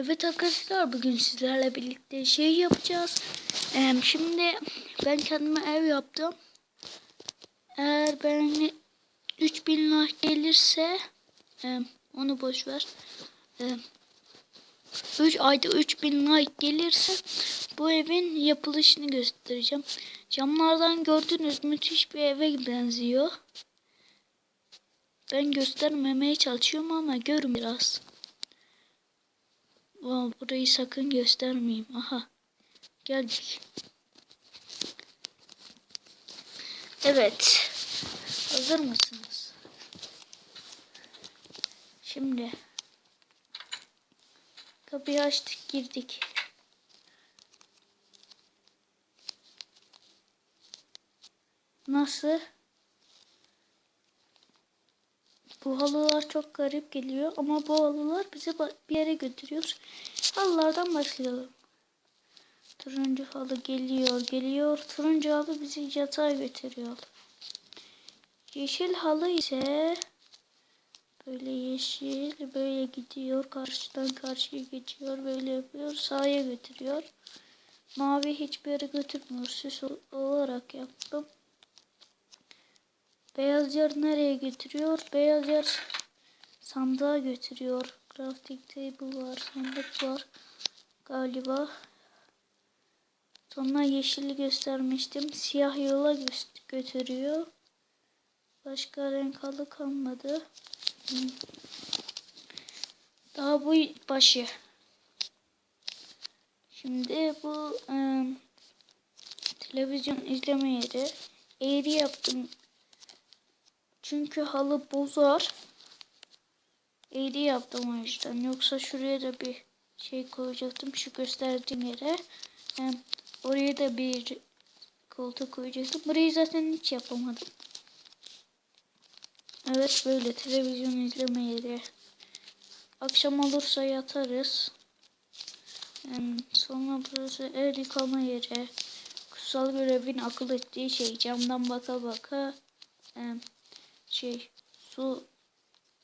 Evet arkadaşlar bugün sizlerle birlikte şey yapacağız. Ee, şimdi ben kendime ev yaptım. Eğer ben 3000 like gelirse e, onu boş ver. E, 3 ayda 3000 like gelirse bu evin yapılışını göstereceğim. Camlardan gördüğünüz müthiş bir eve benziyor. Ben göstermemeye çalışıyorum ama görün biraz. Wow, burayı sakın göstermeyeyim. Aha. Geldik. Evet. Hazır mısınız? Şimdi kapıyı açtık girdik. Nasıl? Bu halılar çok garip geliyor ama bu halılar bizi bir yere götürüyor. Halılardan başlayalım. Turuncu halı geliyor, geliyor. Turuncu halı bizi yatağa götürüyor. Yeşil halı ise böyle yeşil, böyle gidiyor. Karşıdan karşıya geçiyor, böyle yapıyor. Sağa götürüyor. Mavi hiçbir yere götürmüyor. Süs ol- olarak yaptım. Beyaz yer nereye götürüyor? Beyaz yer sandığa götürüyor. Crafting table var, sandık var galiba. Sonra yeşili göstermiştim. Siyah yola gö- götürüyor. Başka renk halı kalmadı. Daha bu başı. Şimdi bu ıı, televizyon izleme yeri. Eğri yaptım. Çünkü halı bozar. Eğri yaptım o yüzden. Yoksa şuraya da bir şey koyacaktım. Şu gösterdiğim yere. Hem oraya da bir koltuk koyacaktım. Burayı zaten hiç yapamadım. Evet böyle televizyon izleme yeri. Akşam olursa yatarız. Hem sonra burası el yıkama yeri. Kutsal görevin akıl ettiği şey. Camdan baka baka em, şey su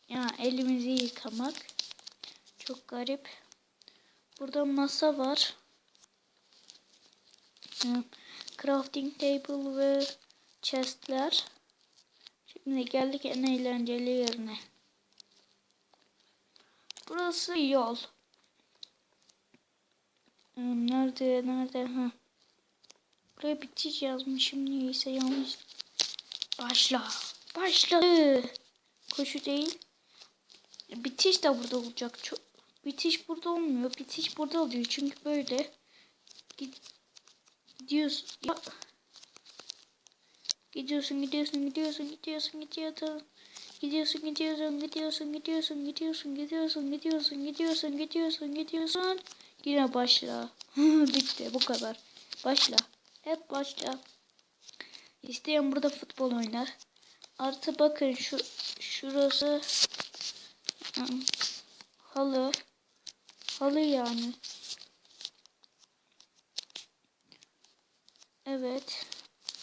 ya elimizi yıkamak çok garip. Burada masa var. Crafting table ve chestler. Şimdi geldik en eğlenceli yerine. Burası yol. Nerede nerede ha? Buraya bitiş yazmışım niyeyse yanlış. Başla. Başladı. Koşu değil. Bitiş de burada olacak. Çok, bitiş burada olmuyor. Bitiş burada oluyor. Çünkü böyle gid, gidiyorsun. Gidiyorsun, gidiyorsun, gidiyorsun, gidiyorsun, gidiyorsun. Gidiyorsun, gidiyorsun, gidiyorsun, gidiyorsun, gidiyorsun, gidiyorsun, gidiyorsun, gidiyorsun, gidiyorsun, gidiyorsun. Yine başla. Bitti, bu kadar. Başla. Hep başla. İsteyen burada futbol oynar. Artı bakın şu şurası halı halı yani. Evet.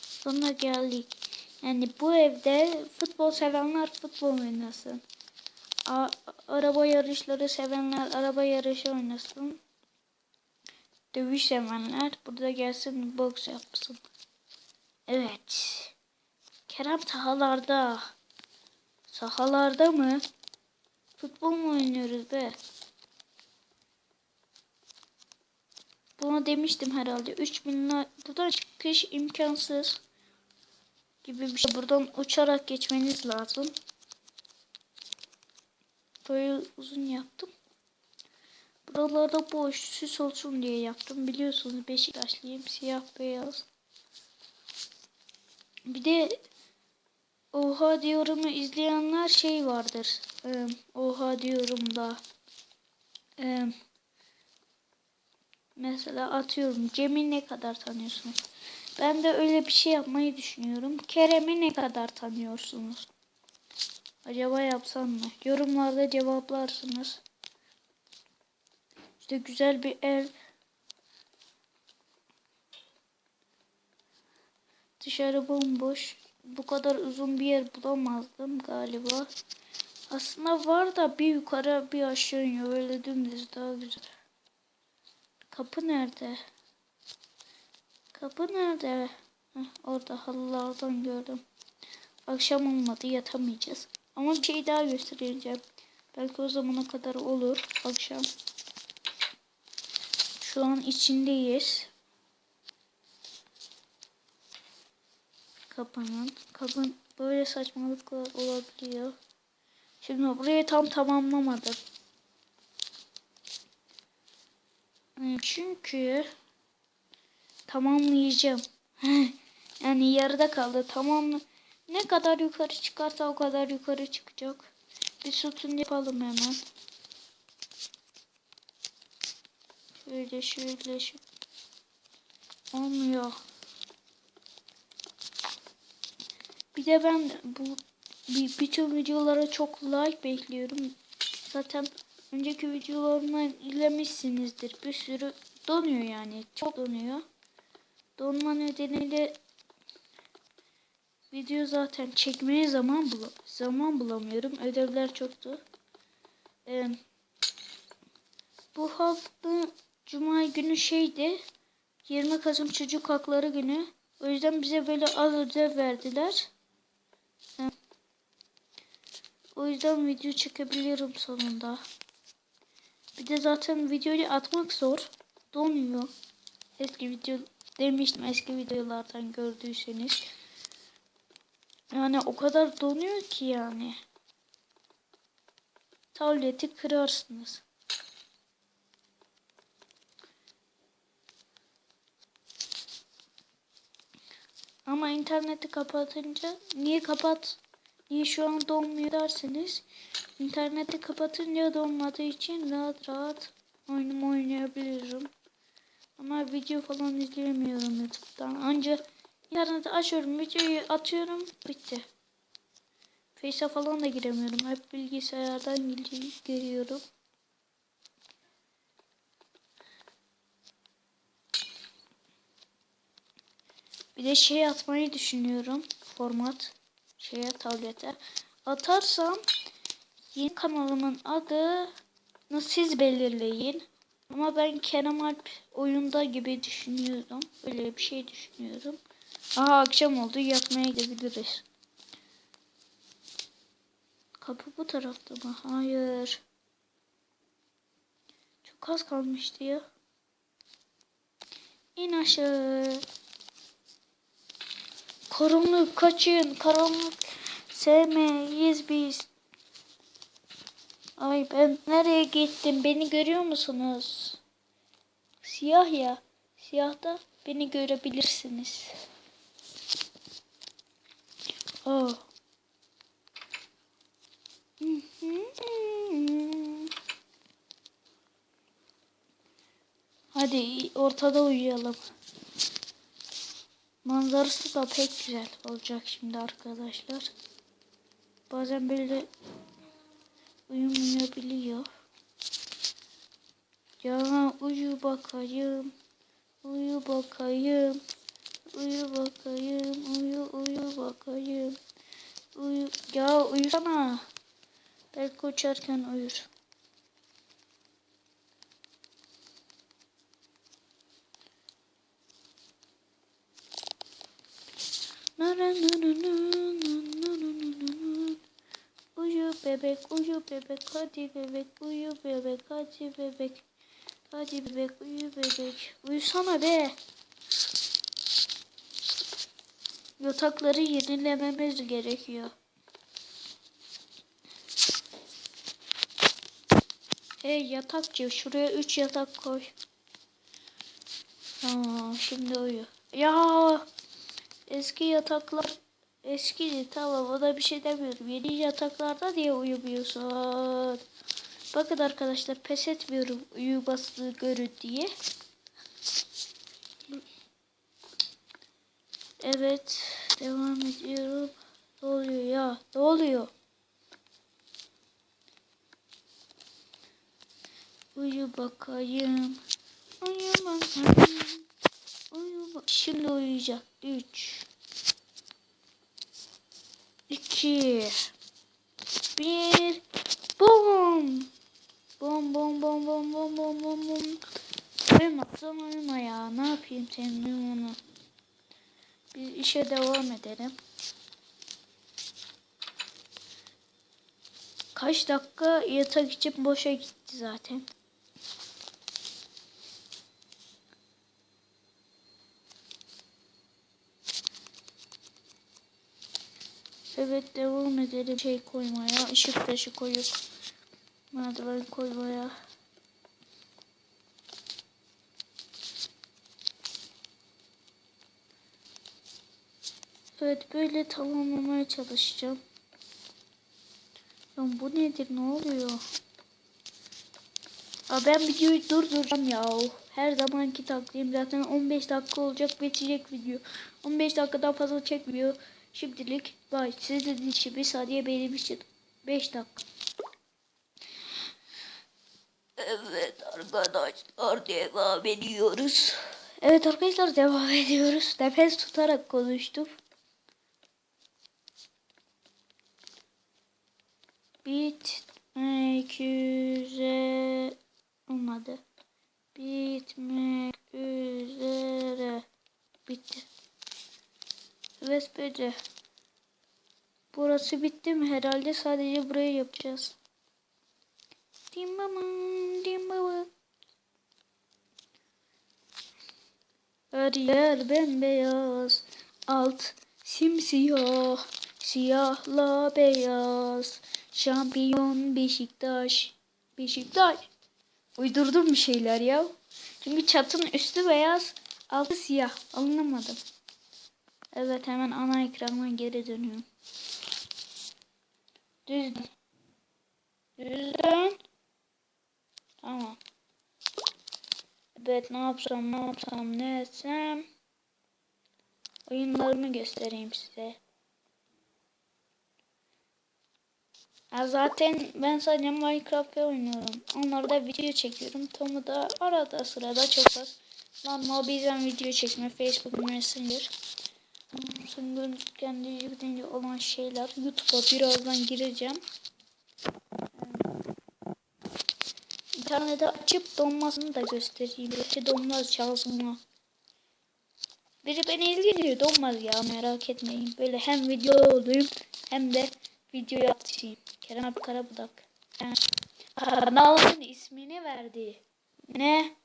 Sonra geldik. Yani bu evde futbol sevenler futbol oynasın. A araba yarışları sevenler araba yarışı oynasın. Dövüş sevenler burada gelsin boks yapsın. Evet. Kerem sahalarda. Sahalarda mı? Futbol mu oynuyoruz be? Buna demiştim herhalde. 3000 lira. Buradan çıkış imkansız. Gibi bir şey. Buradan uçarak geçmeniz lazım. Böyle uzun yaptım. Buralarda boş süs olsun diye yaptım. Biliyorsunuz Beşiktaşlıyım. Siyah beyaz. Bir de Oha diyorumu izleyenler şey vardır. Ee, oha diyorum da. Ee, mesela atıyorum Cem'i ne kadar tanıyorsunuz? Ben de öyle bir şey yapmayı düşünüyorum. Kerem'i ne kadar tanıyorsunuz? Acaba yapsam mı? Yorumlarda cevaplarsınız. İşte güzel bir ev. Dışarı bomboş. Bu kadar uzun bir yer bulamazdım galiba. Aslında var da bir yukarı bir aşağı iniyor. Öyle dümdüz daha güzel. Kapı nerede? Kapı nerede? Heh, orada halılardan gördüm. Akşam olmadı yatamayacağız. Ama bir şey daha göstereceğim. Belki o zamana kadar olur akşam. Şu an içindeyiz. Kapının. Kapın böyle saçmalıklar olabiliyor. Şimdi burayı tam tamamlamadım. Hmm, Çünkü tamamlayacağım. yani yarıda kaldı. Tamam. Ne kadar yukarı çıkarsa o kadar yukarı çıkacak. Bir sütun yapalım hemen. Şöyle şöyle şu. Olmuyor. Bir de ben bu bütün videolara çok like bekliyorum. Zaten önceki videolarımdan izlemişsinizdir. Bir sürü donuyor yani. Çok donuyor. Donma nedeniyle video zaten çekmeye zaman bula zaman bulamıyorum. Ödevler çoktu. Ee, bu hafta Cuma günü şeydi. 20 Kasım Çocuk Hakları Günü. O yüzden bize böyle az ödev verdiler. O yüzden video çekebiliyorum sonunda. Bir de zaten videoyu atmak zor. Donuyor. Eski video demiştim eski videolardan gördüyseniz. Yani o kadar donuyor ki yani. Tableti kırarsınız. Ama interneti kapatınca niye kapat niye şu an donmuyor derseniz interneti kapatınca donmadığı için rahat rahat oyunumu oynayabilirim. Ama video falan izleyemiyorum YouTube'dan. Ancak interneti açıyorum, videoyu atıyorum, bitti. Face'e falan da giremiyorum. Hep bilgisayardan gir- giriyorum. Bir de şey atmayı düşünüyorum. Format şeye tablete. Atarsam yeni kanalımın adını siz belirleyin. Ama ben Kerem Alp oyunda gibi düşünüyorum. Öyle bir şey düşünüyorum. Aha akşam oldu yatmaya gidebiliriz. Kapı bu tarafta mı? Hayır. Çok az kalmıştı ya. İn aşağı. Karanlık kaçın. Karanlık sevmeyiz biz. Ay ben nereye gittim? Beni görüyor musunuz? Siyah ya. Siyahta beni görebilirsiniz. Oh. Hadi ortada uyuyalım. Manzarası da pek güzel olacak şimdi arkadaşlar. Bazen böyle uyumayabiliyor. Ya uyu bakayım. Uyu bakayım. Uyu bakayım. Uyu uyu bakayım. Uyu. Ya uyusana. Belki uçarken uyur. Uyu bebek, uyu bebek, hadi bebek, uyu bebek, hadi bebek. Hadi bebek, uyu bebek. Uyusana be. Yatakları yenilememiz gerekiyor. Hey yatakçı şuraya 3 yatak koy. Tamam şimdi uyu. Ya eski yataklar eskidi tamam ona bir şey demiyorum. Yeni yataklarda diye uyumuyorsun. Bakın arkadaşlar pes etmiyorum uyumasını görün diye. Evet devam ediyorum. Ne oluyor ya? Ne oluyor? Uyu bakayım. Uyu bakayım. Uyuma. Şimdi uyuyacak. 3 2 1 Bom! Bom bom bom bom bom bom bom bom. Uyumasam uyuma ya. Ne yapayım temizim onu. Biz işe devam edelim. Kaç dakika yatak için boşa gitti zaten. Evet devam edelim şey koymaya. ışık taşı koyup merdiven koymaya. Evet böyle tamamlamaya çalışacağım. Lan bu nedir ne oluyor? Aa, ben videoyu durduracağım ya. Her zamanki taktiğim zaten 15 dakika olacak bitecek video. 15 dakikadan fazla çekmiyor. Şimdilik bay. Siz dediğiniz için bir saniye benim için 5 dakika. Evet arkadaşlar devam ediyoruz. Evet arkadaşlar devam ediyoruz. Nefes tutarak konuştum. Burası bitti mi? Herhalde sadece burayı yapacağız. Dimbamın dimbamın. Her yer bembeyaz. Alt simsiyah. Siyahla beyaz. Şampiyon Beşiktaş. Beşiktaş. Uydurdum bir şeyler ya. Çünkü çatının üstü beyaz, altı siyah. Anlamadım. Evet hemen ana ekrana geri dönüyorum. Düz. Düz dön. Tamam. Evet ne yapsam ne yapsam ne etsem. Oyunlarımı göstereyim size. Ya zaten ben sadece Minecraft oynuyorum. Onları da video çekiyorum. Tom'u da arada sırada çok az. Lan mobilden video çekme. Facebook Messenger. Samsung'un kendi yükleyince olan şeyler. YouTube'a birazdan gireceğim. İnternete açıp donmasını da göstereyim. Belki donmaz şansıma. Biri beni izliyor donmaz ya merak etmeyin. Böyle hem video olayım hem de video atayım. Kerem abi Karabudak. Kanalın ismini verdi. Ne?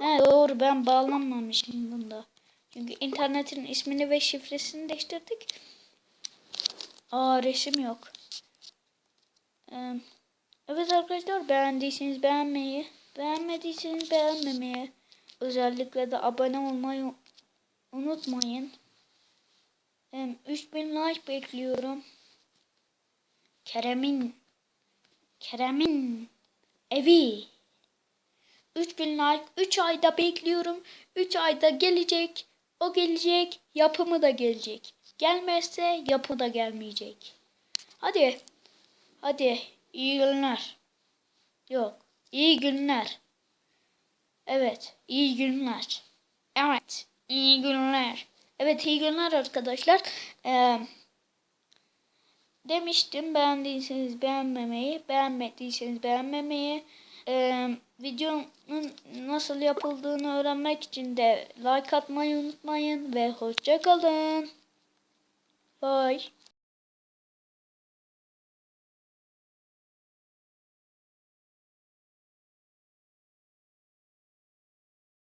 He doğru ben bağlanmamışım bunda. Çünkü internetin ismini ve şifresini değiştirdik. Aa resim yok. Evet arkadaşlar beğendiyseniz beğenmeyi, beğenmediyseniz beğenmemeyi, özellikle de abone olmayı unutmayın. Ee, 3000 like bekliyorum. Kerem'in Kerem'in evi 3000 like 3 ayda bekliyorum. 3 ayda gelecek. O gelecek. Yapımı da gelecek. Gelmezse yapı da gelmeyecek. Hadi. Hadi. İyi günler. Yok. İyi günler. Evet. iyi günler. Evet. iyi günler. Evet iyi günler arkadaşlar. Eee demiştim. Beğendiyseniz beğenmemeyi, beğenmediyseniz beğenmemeyi, e, videonun nasıl yapıldığını öğrenmek için de like atmayı unutmayın ve hoşça kalın. Bye.